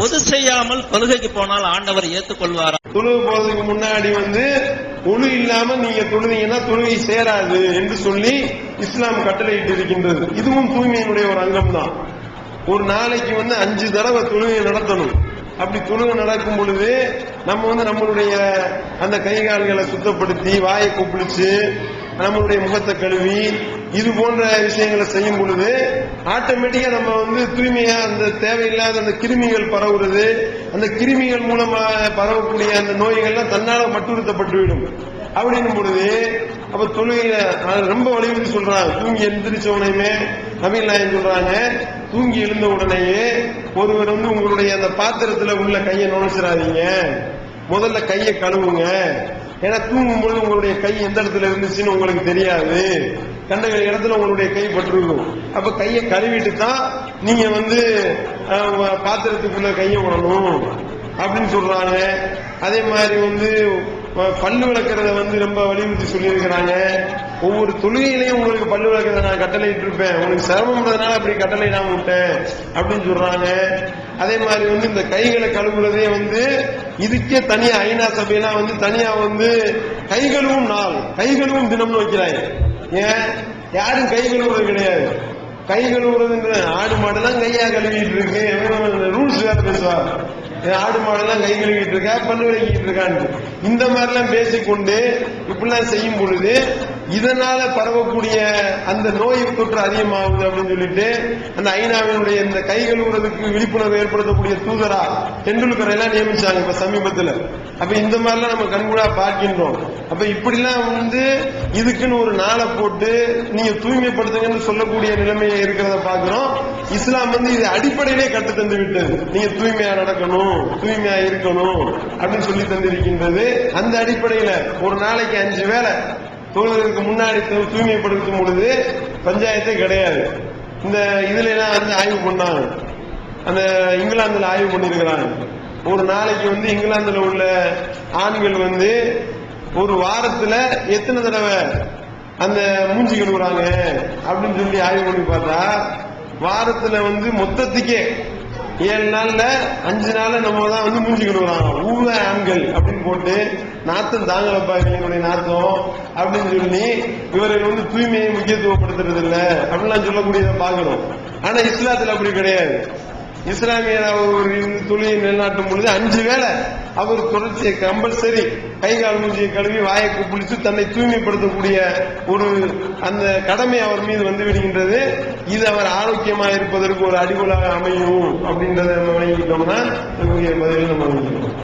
பொது செய்யாமல் தொழுகைக்கு போனால் ஆண்டவர் ஏற்றுக்கொள்வாரா தொழுக போறதுக்கு முன்னாடி வந்து ஒழு இல்லாம நீங்க தொழுதீங்கன்னா தொழுகை சேராது என்று சொல்லி இஸ்லாம் கட்டளையிட்டு இருக்கின்றது. இதுவும் தூய்மையினுடைய ஒரு அங்கம் தான் ஒரு நாளைக்கு வந்து அஞ்சு தடவை தொழுகை நடத்தணும். அப்படி தொழுகை நடக்கும் பொழுது நம்ம வந்து நம்மளுடைய அந்த கை கால்களை சுத்தப்படுத்தி வாயை கூப்பிடுச்சு நம்மளுடைய முகத்தை கழுவி இது போன்ற விஷயங்களை செய்யும் பொழுது ஆட்டோமேட்டிக்கா நம்ம வந்து தூய்மையா அந்த தேவையில்லாத அந்த கிருமிகள் பரவுறது அந்த கிருமிகள் மூலமா பரவக்கூடிய அந்த நோய்கள்லாம் தன்னால மட்டுறுத்தப்பட்டுவிடும் அப்படின்னும் பொழுது அப்ப தொழுகையில ரொம்ப வலியுறுத்தி சொல்றாங்க. தூங்கி எந்திரிச்ச உடனே நவீன் நாயன் சொல்றாங்க தூங்கி எழுந்த உடனேயே ஒருவர் வந்து உங்களுடைய அந்த பாத்திரத்துல உள்ள கையை நுழைச்சிடாதீங்க. முதல்ல கையை கழுவுங்க. ஏன்னா தூங்கும் பொழுது உங்களுடைய கை எந்த இடத்துல இருந்துச்சுன்னு உங்களுக்கு தெரியாது. கண்ட இடத்துல உங்களுடைய கை பட்டிருக்கும். அப்ப கையை கழுவிட்டு தான் நீங்க வந்து பாத்திரத்துக்குள்ள கையை விடணும் அப்படின்னு சொல்றாங்க. அதே மாதிரி வந்து பல்லு விளக்குறத வந்து ரொம்ப வலியுறுத்தி சொல்லியிருக்கிறாங்க. ஒவ்வொரு தொழுகையிலையும் உங்களுக்கு பல்லு விளக்குறத நான் கட்டளையிட்டு இருப்பேன் உங்களுக்கு சிரமம்ன்றதுனால அப்படி கட்டளை நான் விட்டேன் அப்படின்னு சொல்றாங்க. அதே மாதிரி வந்து இந்த கைகளை கழுவுறதே வந்து இதுக்கே தனியா ஐநா சபையெல்லாம் வந்து தனியா வந்து கைகளும் நாள் கைகளும் தினம்னு வைக்கிறாங்க. ஏன்? யாரும் கை கழுவுறது கிடையாது. கை கழுவுறதுங்கிற ஆடு மாடெல்லாம் கையா கழுவிட்டு இருக்கு. ரூல்ஸ் வேற பேசுவாங்க. ஆடு மாடெல்லாம் கை கழுவிட்டு இருக்கா பல்லு விளக்கிட்டு இருக்கான்னு. இந்த மாதிரிலாம் பேசிக்கொண்டு இப்படிலாம் செய்யும் பொழுது இதனால பரவக்கூடிய அந்த நோய் தொற்று அதிகமாகுது அப்படின்னு சொல்லிட்டு அந்த ஐநாவினுடைய இந்த கை கழுவுறதுக்கு விழிப்புணர்வு ஏற்படுத்தக்கூடிய தூதரா டெண்டுல்கரை எல்லாம் நியமிச்சாங்க இப்ப சமீபத்துல. அப்ப இந்த மாதிரிலாம் நம்ம கண்கூடா பார்க்கின்றோம். அப்ப இப்படிலாம் வந்து இதுக்குன்னு ஒரு நாளை போட்டு நீங்க தூய்மைப்படுத்துங்கன்னு சொல்லக்கூடிய நிலைமையை இருக்கிறத பாக்குறோம் இஸ்லாம் வந்து இது அடிப்படையிலே கட்டு தந்து விட்டது நீங்க தூய்மையா நடக்கணும். தூய்மையா இருக்கணும் அப்படின்னு சொல்லி தந்திருக்கின்றது அந்த அடிப்படையில ஒரு நாளைக்கு அஞ்சு வேலை தொழுவதற்கு முன்னாடி தூய்மைப்படுத்தும் பொழுது பஞ்சாயத்தே கிடையாது. இந்த இதுல எல்லாம் வந்து ஆய்வு பண்ணாங்க. அந்த இங்கிலாந்துல ஆய்வு பண்ணிருக்கிறாங்க. ஒரு நாளைக்கு வந்து இங்கிலாந்துல உள்ள ஆண்கள் வந்து ஒரு வாரத்துல எத்தனை தடவை அந்த மூஞ்சி கழுவுறாங்க அப்படின்னு சொல்லி ஆய்வு பண்ணி பார்த்தா வாரத்துல வந்து மொத்தத்துக்கே ஏழு நாள்ல அஞ்சு நாள்ல நம்ம தான் வந்து மூஞ்சிக்கிட்டு கழுவுறாங்க ஊழ ஆண்கள் அப்படின்னு போட்டு நாத்தம் தாங்கலப்பா என்னுடைய நாத்தம் அப்படின்னு சொல்லி இவர்கள் வந்து தூய்மையை முக்கியத்துவப்படுத்துறது இல்லை அப்படிலாம் சொல்லக்கூடியதை பார்க்கணும். ஆனா இஸ்லாத்துல அப்படி கிடையாது. இஸ்லாமிய ஒரு தொழிலை நிலைநாட்டும் பொழுது அஞ்சு வேளை அவர் தொடர்ச்சியை கம்பல்சரி கை கால் மூஞ்சியை கழுவி வாயை குப்பிளிச்சு தன்னை தூய்மைப்படுத்தக்கூடிய ஒரு அந்த கடமை அவர் மீது வந்து விடுகின்றது. இது அவர் ஆரோக்கியமாக இருப்பதற்கு ஒரு அடிகோலாக அமையும் அப்படின்றத நம்ம வாங்கிக்கிட்டோம்னா இதுக்குரிய நம்ம